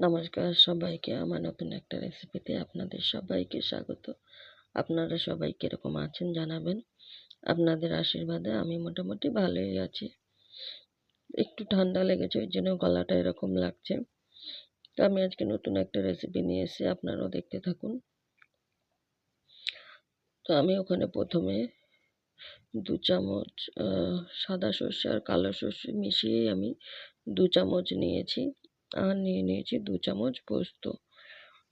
নমস্কার সবাইকে। আমার নতুন একটা রেসিপিতে আপনাদের সবাইকে স্বাগত। আপনারা সবাই কীরকম আছেন জানাবেন। আপনাদের আশীর্বাদে আমি মোটামুটি ভালোই আছি। একটু ঠান্ডা লেগেছে, ওই জন্য গলাটা এরকম লাগছে। তো আমি আজকে নতুন একটা রেসিপি নিয়ে এসে আপনারাও দেখতে থাকুন। তো আমি ওখানে প্রথমে দু চামচ সাদা সর্ষে আর কালো সর্ষে মিশিয়েই আমি দু চামচ নিয়েছি। আর নিয়ে নিয়েছি দু চামচ পোস্ত।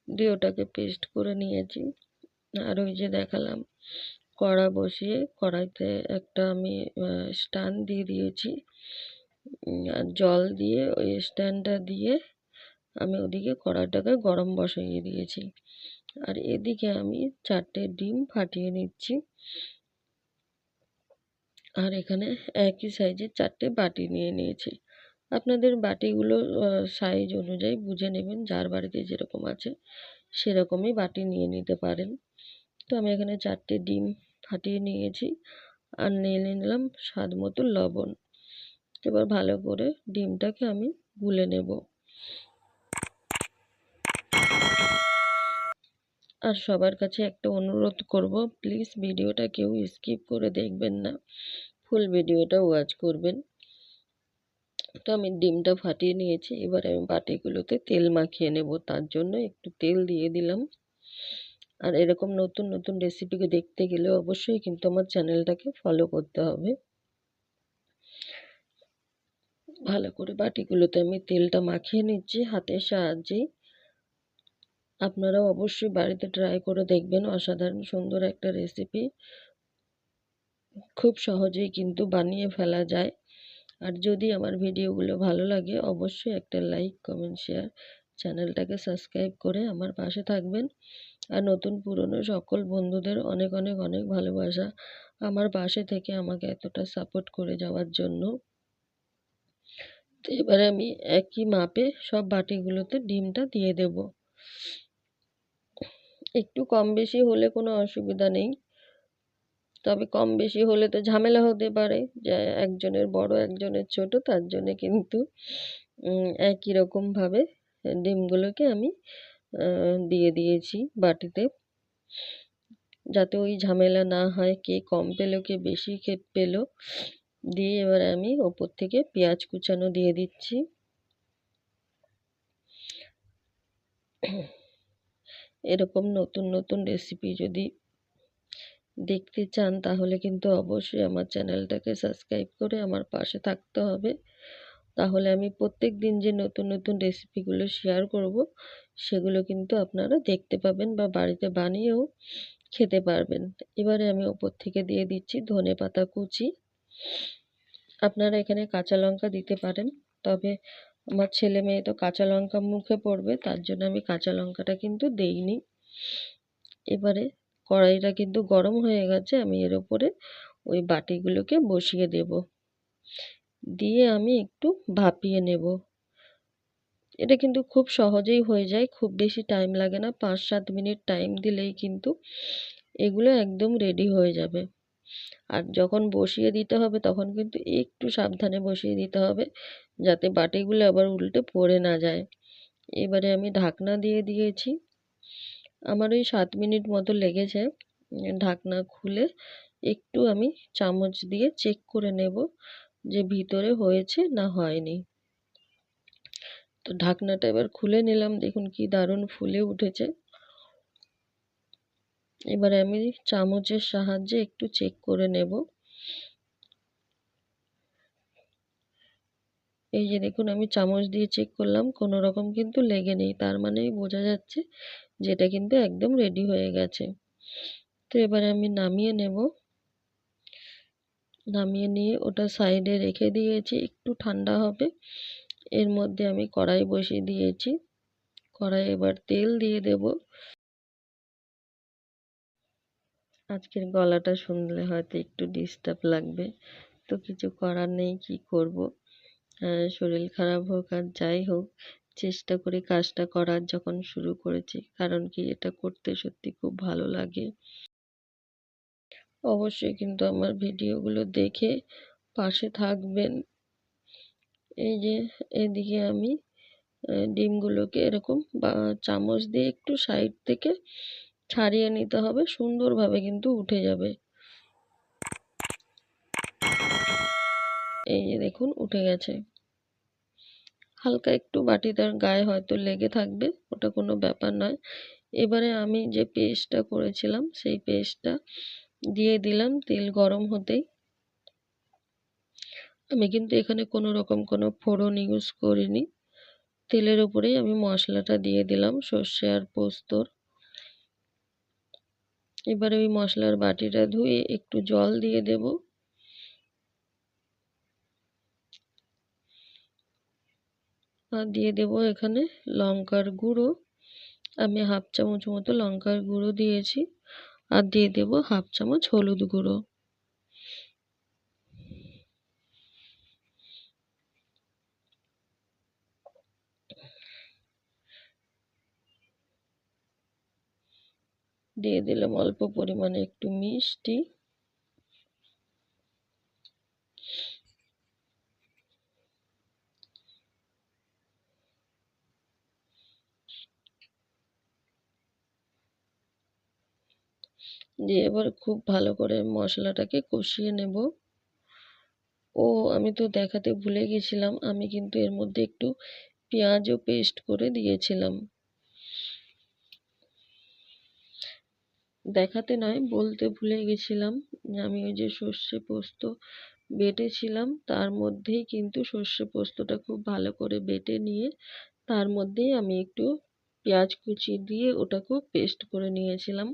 দিয়ে ওটাকে পেস্ট করে নিয়েছি। আর ওই যে দেখালাম, কড়া বসিয়ে কড়াইতে একটা আমি স্ট্যান্ড দিয়ে দিয়েছি। আর জল দিয়ে ওই স্ট্যান্ডটা দিয়ে আমি ওদিকে কড়াইটাকে গরম বসিয়ে দিয়েছি। আর এদিকে আমি চারটে ডিম ফাটিয়ে নিচ্ছি। আর এখানে একই সাইজের চারটে বাটি নিয়ে নিয়েছি। আপনাদের বাটিগুলো সাইজ অনুযায়ী বুঝে নেবেন, যার বাড়িতে যেরকম আছে সেরকমই বাটি নিয়ে নিতে পারেন। তো আমি এখানে চারটে ডিম ফাটিয়ে নিয়েছি আর নিয়ে নিলাম স্বাদ মতো লবণ। এবার ভালো করে ডিমটাকে আমি গুলে নেব। আর সবার কাছে একটা অনুরোধ করব প্লিজ ভিডিওটা কেউ স্কিপ করে দেখবেন না ফুল ভিডিওটা ওয়াচ করবেন। তো আমি ডিমটা ফাটিয়ে নিয়েছি। এবার আমি বাটিগুলোতে তেল মাখিয়ে নেব। তার জন্য একটু তেল দিয়ে দিলাম। আর এরকম নতুন নতুন রেসিপিকে দেখতে গেলে অবশ্যই কিন্তু আমার চ্যানেলটাকে ফলো করতে হবে। ভালো করে বাটিগুলোতে আমি তেলটা মাখিয়ে নিচ্ছি হাতের সাহায্যেই। আপনারাও অবশ্যই বাড়িতে ট্রাই করে দেখবেন। অসাধারণ সুন্দর একটা রেসিপি খুব সহজেই কিন্তু বানিয়ে ফেলা যায়। আর যদি আমার ভিডিওগুলো ভালো লাগে, অবশ্যই একটা লাইক, কমেন্ট, শেয়ার চ্যানেলটাকে সাবস্ক্রাইব করে আমার পাশে থাকবেন। আর নতুন পুরনো সকল বন্ধুদের অনেক অনেক অনেক ভালোবাসা আমার পাশে থেকে আমাকে এতটা সাপোর্ট করে যাওয়ার জন্য। তো এবারে আমি একই মাপে সব বাটিগুলোতে ডিমটা দিয়ে দেব। একটু কম বেশি হলে কোনো অসুবিধা নেই। তবে কম বেশি হলে তো ঝামেলা হতে পারে যে একজনের বড়, একজনের ছোট, তার জন্যে কিন্তু একই রকমভাবে ডিমগুলোকে আমি দিয়ে দিয়েছি বাটিতে। যাতে ওই ঝামেলা না হয়, কে কম পেল, কে বেশি খেত পেল, দিয়ে এবার আমি ওপর থেকে পেঁয়াজ কুচানো দিয়ে দিচ্ছি। এরকম নতুন নতুন রেসিপি যদি দেখতে চান, তাহলে কিন্তু অবশ্যই আমার চ্যানেলটাকে সাবস্ক্রাইব করে আমার পাশে থাকতে হবে। তাহলে আমি প্রত্যেক দিন যে নতুন নতুন রেসিপিগুলো শেয়ার করব, সেগুলো কিন্তু আপনারা দেখতে পাবেন বা বাড়িতে বানিয়েও খেতে পারবেন। এবারে আমি ওপর থেকে দিয়ে দিচ্ছি ধনে পাতা কুচি। আপনারা এখানে কাঁচা লঙ্কা দিতে পারেন, তবে আমার ছেলে মেয়ে তো কাঁচা লঙ্কা মুখে পড়বে, তার জন্য আমি কাঁচা লঙ্কাটা কিন্তু দেইনি। এবারে কড়াইটা কিন্তু গরম হয়ে গেছে, আমি এর ওপরে ওই বাটিগুলোকে বসিয়ে দেব। দিয়ে আমি একটু ভাপিয়ে নেব। এটা কিন্তু খুব সহজেই হয়ে যায়, খুব বেশি টাইম লাগে না পাঁচ সাত মিনিট টাইম দিলেই কিন্তু এগুলো একদম রেডি হয়ে যাবে। আর যখন বসিয়ে দিতে হবে, তখন কিন্তু একটু সাবধানে বসিয়ে দিতে হবে, যাতে বাটিগুলো আবার উল্টে পড়ে না যায়। এবারে আমি ঢাকনা দিয়ে দিয়েছি। আমার ওই সাত মিনিট মতো লেগেছে ঢাকনা খুলে একটু আমি চামচ দিয়ে চেক করে নেব যে ভিতরে হয়েছে না হয়নি। তো ঢাকনাটা এবার খুলে নিলাম, দেখুন কি দারুণ ফুলে উঠেছে। এবারে আমি চামচের সাহায্যে একটু চেক করে নেব। এই যে দেখুন আমি চামচ দিয়ে চেক করলাম, কোনো রকম কিন্তু লেগে নেই, তার মানেই বোঝা যাচ্ছে যেটা কিন্তু একদম রেডি হয়ে গেছে। তো এবারে আমি নামিয়ে নেব। নামিয়ে নিয়ে ওটা সাইডে রেখে দিয়েছি, একটু ঠান্ডা হবে। এর মধ্যে আমি কড়াই বসিয়ে দিয়েছি। কড়াই এবার তেল দিয়ে দেব। আজকের গলাটা শুনলে হয়তো একটু ডিস্টার্ব লাগবে। তো কিছু করার নেই, কি করব? শরীর খারাপ হোক আর যাই হোক চেষ্টা করি কাজটা করার যখন শুরু করেছি, কারণ কি এটা করতে সত্যি খুব ভালো লাগে। অবশ্যই কিন্তু আমার ভিডিওগুলো দেখে পাশে থাকবেন। এই যে এদিকে আমি ডিমগুলোকে এরকম বা, চামচ দিয়ে একটু সাইড থেকে ছাড়িয়ে নিতে হবে, সুন্দরভাবে কিন্তু উঠে যাবে। এই যে দেখুন, উঠে গেছে। হালকা একটু বাটিটার গায়ে হয়তো লেগে থাকবে, ওটা কোনো ব্যাপার নয়। এবারে আমি যে পেস্টটা করেছিলাম, সেই পেস্টটা দিয়ে দিলাম, তেল গরম হতেই। আমি কিন্তু এখানে কোনো রকম কোনো ফোড়ন ইউজ করিনি। তেলের উপরেই আমি মশলাটা দিয়ে দিলাম, সর্ষে আর পোস্তর। এবারে ওই মশলার বাটিটা ধুয়ে একটু জল দিয়ে দেব। আর দিয়ে দেব এখানে লঙ্কার গুঁড়ো। আমি হাফ চামচ মতো লঙ্কার গুঁড়ো দিয়েছি আর দিয়ে দেব হাফ চামচ হলুদ গুঁড়ো। দিয়ে দিলাম অল্প পরিমাণে একটু মিষ্টি। দিয়ে এবার খুব ভালো করে মশলাটাকে কষিয়ে নেব। ও, আমি তো দেখাতে ভুলে গেছিলাম, আমি কিন্তু এর মধ্যে একটু পেঁয়াজও পেস্ট করে দিয়েছিলাম। দেখাতে নয়, বলতে ভুলে গেছিলাম। আমি ওই যে সর্ষে পোস্ত বেটেছিলাম, তার মধ্যেই কিন্তু সর্ষে পোস্তটা খুব ভালো করে বেটে নিয়ে তার মধ্যেই আমি একটু পেঁয়াজ কুচি দিয়ে ওটাকেও পেস্ট করে নিয়েছিলাম।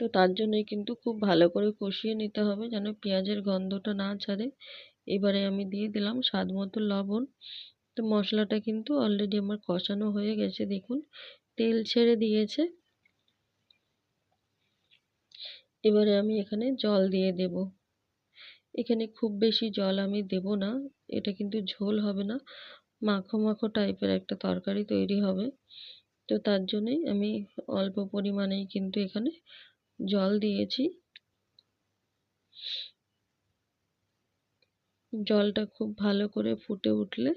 তো তার জন্যই কিন্তু খুব ভালো করে কষিয়ে নিতে হবে যেন পেঁয়াজের গন্ধটা না ছাড়ে। এবারে আমি দিয়ে দিলাম স্বাদ মতো লবণ। তো মশলাটা কিন্তু অলরেডি আমার কষানো হয়ে গেছে, দেখুন। তেল ছেড়ে দিয়েছে। এবারে আমি এখানে জল দিয়ে দেব। এখানে খুব বেশি জল আমি দেব না, এটা কিন্তু ঝোল হবে না। মাখো মাখো টাইপের একটা তরকারি তৈরি হবে। তো তার জন্যই আমি অল্প পরিমাণেই কিন্তু এখানে জল দিয়েছি। জলটা খুব ভালো করে ফুটে উঠলে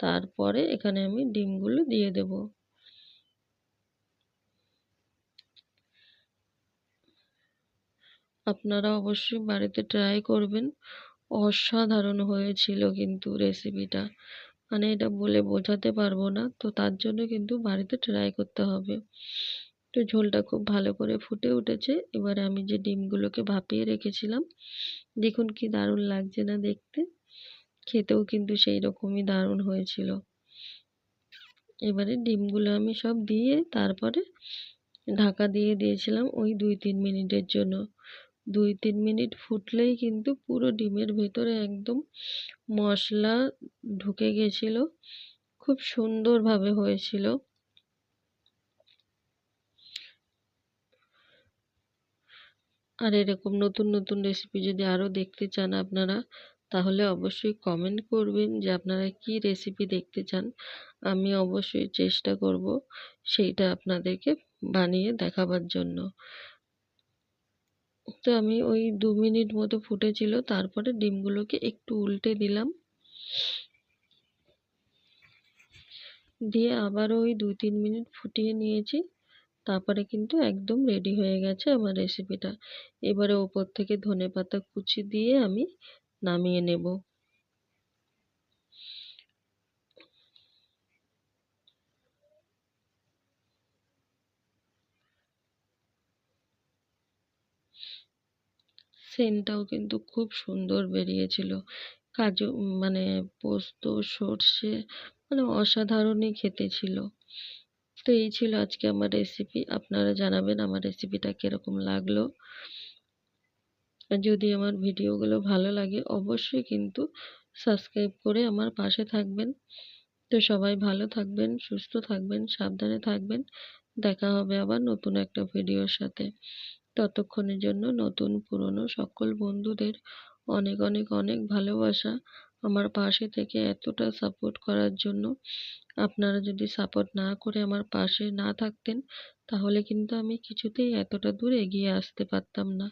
তারপরে এখানে আমি ডিমগুলো দিয়ে দেব। আপনারা অবশ্যই বাড়িতে ট্রাই করবেন। অসাধারণ হয়েছিল কিন্তু রেসিপিটা মানে এটা বলে বোঝাতে পারব না, তো তার জন্য কিন্তু বাড়িতে ট্রাই করতে হবে। তো ঝোলটা খুব ভালো করে ফুটে উঠেছে। এবারে আমি যে ডিমগুলোকে ভাপিয়ে রেখেছিলাম, দেখুন কি দারুণ লাগছে না দেখতে। খেতেও কিন্তু সেই রকমই দারুণ হয়েছিল। এবারে ডিমগুলো আমি সব দিয়ে তারপরে ঢাকা দিয়ে দিয়েছিলাম ওই দুই তিন মিনিটের জন্য। দুই তিন মিনিট ফুটলেই কিন্তু পুরো ডিমের ভেতরে একদম মশলা ঢুকে গেছিল। খুব সুন্দরভাবে হয়েছিল। আর এরকম নতুন নতুন রেসিপি যদি আরও দেখতে চান আপনারা, তাহলে অবশ্যই কমেন্ট করবেন যে আপনারা কি রেসিপি দেখতে চান। আমি অবশ্যই চেষ্টা করব সেইটা আপনাদেরকে বানিয়ে দেখাবার জন্য। তো আমি ওই দু মিনিট মতো ফুটেছিল, তারপরে ডিমগুলোকে একটু উল্টে দিলাম। দিয়ে আবারও ওই দু তিন মিনিট ফুটিয়ে নিয়েছি। তারপরে কিন্তু একদম রেডি হয়ে গেছে আমার রেসিপিটা এবারে ওপর থেকে ধনে পাতা কুচি দিয়ে আমি নামিয়ে নেব। সেন্টটাও কিন্তু খুব সুন্দর বেরিয়েছিল। কাজু মানে পোস্ত, সর্ষে মানে অসাধারণই খেতে ছিল। তো এই ছিল আজকে আমার রেসিপি আপনারা জানাবেন আমার রেসিপিটা কীরকম লাগল। যদি আমার ভিডিওগুলো ভালো লাগে, অবশ্যই কিন্তু সাবস্ক্রাইব করে আমার পাশে থাকবেন। তো সবাই ভালো থাকবেন, সুস্থ থাকবেন, সাবধানে থাকবেন। দেখা হবে আবার নতুন একটা ভিডিওর সাথে। ততক্ষণের জন্য নতুন পুরনো সকল বন্ধুদের অনেক অনেক অনেক ভালোবাসা। আমার পাশে থেকে এতটা সাপোর্ট করার জন্য আপনারা যদি সাপোর্ট না করে আমার পাশে না থাকতেন, তাহলে কিন্তু আমি কিছুতেই এতটা দূর এগিয়ে আসতে পারতাম না।